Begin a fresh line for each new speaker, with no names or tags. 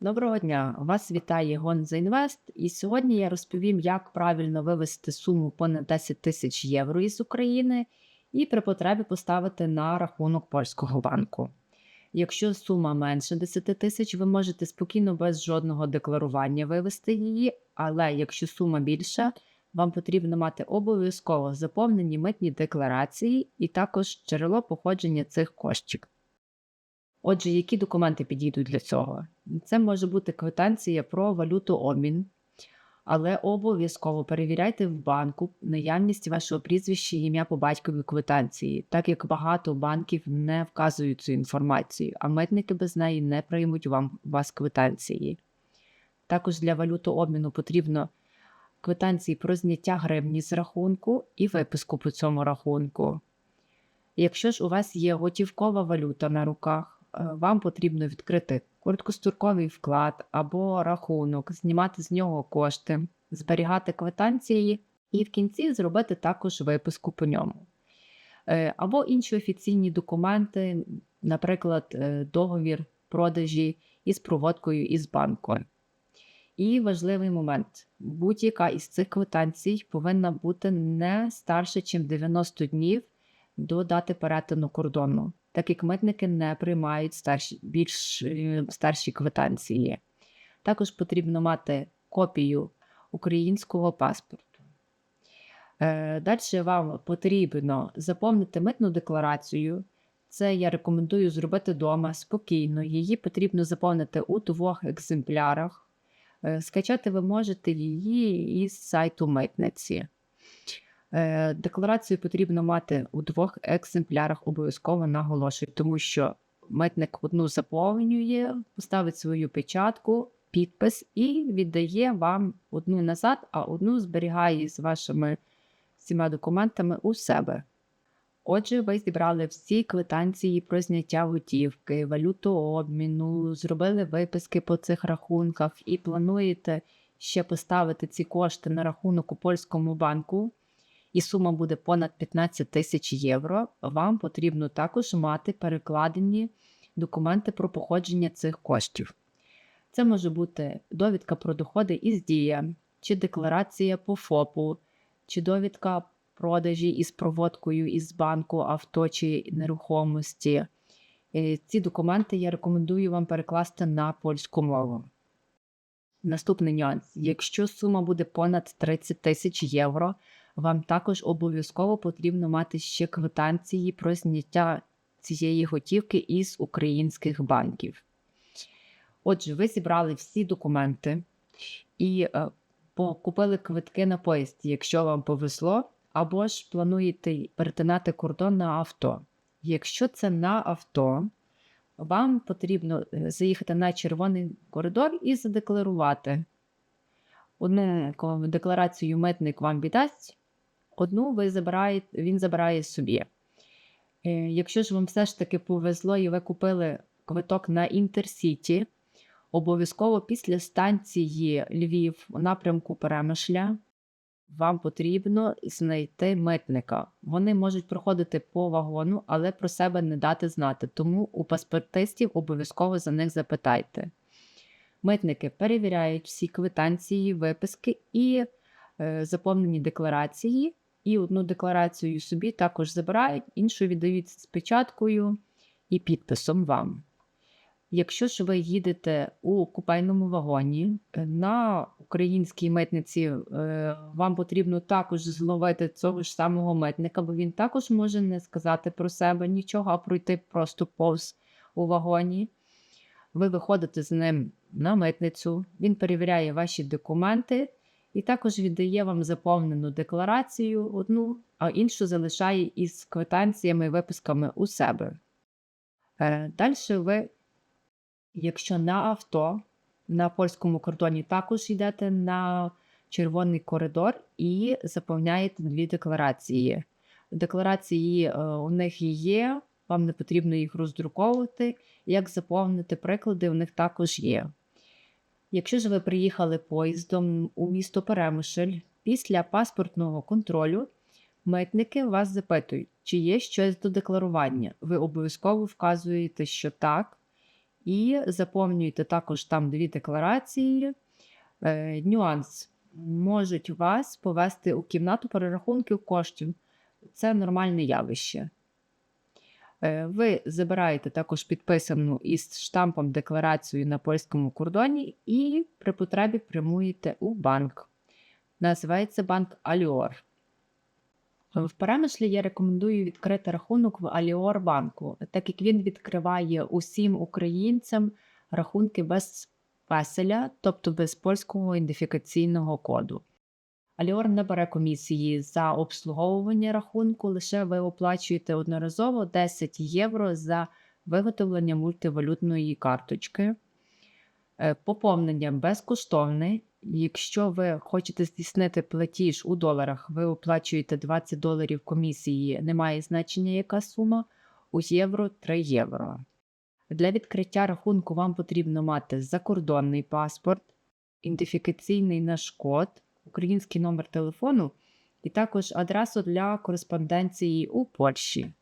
Доброго дня! Вас вітає Гонза Інвест, і сьогодні я розповім, як правильно вивести суму понад 10 тисяч євро із України і при потребі поставити на рахунок польського банку. Якщо сума менше 10 тисяч, ви можете спокійно без жодного декларування вивести її, але якщо сума більша, вам потрібно мати обов'язково заповнені митні декларації і також джерело походження цих коштів. Отже, які документи підійдуть для цього? Це може бути квитанція про валютообмін, але обов'язково перевіряйте в банку наявність вашого прізвища ім'я по батькові квитанції, так як багато банків не вказують цю інформацію, а митники без неї не приймуть вам вас квитанції. Також для валютообміну потрібно квитанції про зняття гривні з рахунку і виписку по цьому рахунку. Якщо ж у вас є готівкова валюта на руках, вам потрібно відкрити короткостроковий вклад або рахунок, знімати з нього кошти, зберігати квитанції і в кінці зробити також виписку по ньому. Е, Або інші офіційні документи, наприклад, е, договір продажі із проводкою із банком. І важливий момент: будь-яка із цих квитанцій повинна бути не старше, ніж 90 днів до дати перетину кордону, так як митники не приймають старші, більш е, старші квитанції. Також потрібно мати копію українського паспорту. Е, Далі вам потрібно заповнити митну декларацію. Це я рекомендую зробити вдома спокійно. Її потрібно заповнити у двох екземплярах. Е, Скачати ви можете її із сайту митниці. Е, Декларацію потрібно мати у двох екземплярах, обов'язково наголошую, тому що митник одну заповнює, поставить свою печатку, підпис і віддає вам одну назад, а одну зберігає з вашими всіма документами у себе. Отже, ви зібрали всі квитанції про зняття готівки, валютообміну, зробили виписки по цих рахунках і плануєте ще поставити ці кошти на рахунок у польському банку, і сума буде понад 15 тисяч євро. Вам потрібно також мати перекладені документи про походження цих коштів. Це може бути довідка про доходи із дія, чи декларація по ФОПу, чи довідка продажі із проводкою із банку авто чи нерухомості. Е, Ці документи я рекомендую вам перекласти на польську мову. Наступний нюанс: якщо сума буде понад 30 тисяч євро, вам також обов'язково потрібно мати ще квитанції про зняття цієї готівки із українських банків. Отже, ви зібрали всі документи і е, купили квитки на поїзд, якщо вам повезло, або ж плануєте перетинати кордон на авто. Якщо це на авто, вам потрібно е, заїхати на червоний коридор і задекларувати. Одну декларацію митник вам віддасть, одну ви забираєте, він забирає собі. Е, Якщо ж вам все ж таки повезло і ви купили квиток на Інтерсіті, обов'язково після станції Львів у напрямку Перемишля вам потрібно знайти митника. Вони можуть проходити по вагону, але про себе не дати знати, тому у паспортистів обов'язково за них запитайте. Митники перевіряють всі квитанції, виписки і е, заповнені декларації, і одну декларацію собі також забирають, іншу віддають з печаткою і підписом вам. Якщо ж ви їдете у купейному вагоні е, на українській митниці, е, вам потрібно також зловити цього ж самого митника, бо він також може не сказати про себе нічого, а пройти просто повз у вагоні. Ви виходите з ним на митницю, він перевіряє ваші документи і також віддає вам заповнену декларацію одну, а іншу залишає із квитанціями і виписками у себе. Далі ви Якщо на авто на польському кордоні також йдете на червоний коридор і заповняєте дві декларації. Декларації е, у них є, вам не потрібно їх роздруковувати. Як заповнити приклади, у них також є. Якщо ж ви приїхали поїздом у місто Перемишль, після паспортного контролю митники вас запитують, чи є щось до декларування. Ви обов'язково вказуєте, що так. і заповнюєте також там дві декларації. Е, нюанс можуть вас повести у кімнату перерахунків коштів. Це нормальне явище. Е, Ви забираєте також підписану із штампом декларацію на польському кордоні і при потребі прямуєте у банк. Називається банк Аліор. В перемишлі я рекомендую відкрити рахунок в Аліор банку, так як він відкриває усім українцям рахунки без веселя, тобто без польського ідентифікаційного коду. Аліор не бере комісії за обслуговування рахунку, лише ви оплачуєте одноразово 10 євро за виготовлення мультивалютної карточки. Е, Поповнення безкоштовне. Якщо ви хочете здійснити платіж у доларах, ви оплачуєте 20 доларів комісії, немає значення яка сума, у євро 3 євро. Для відкриття рахунку вам потрібно мати закордонний паспорт, ідентифікаційний наш код, український номер телефону і також адресу для кореспонденції у Польщі.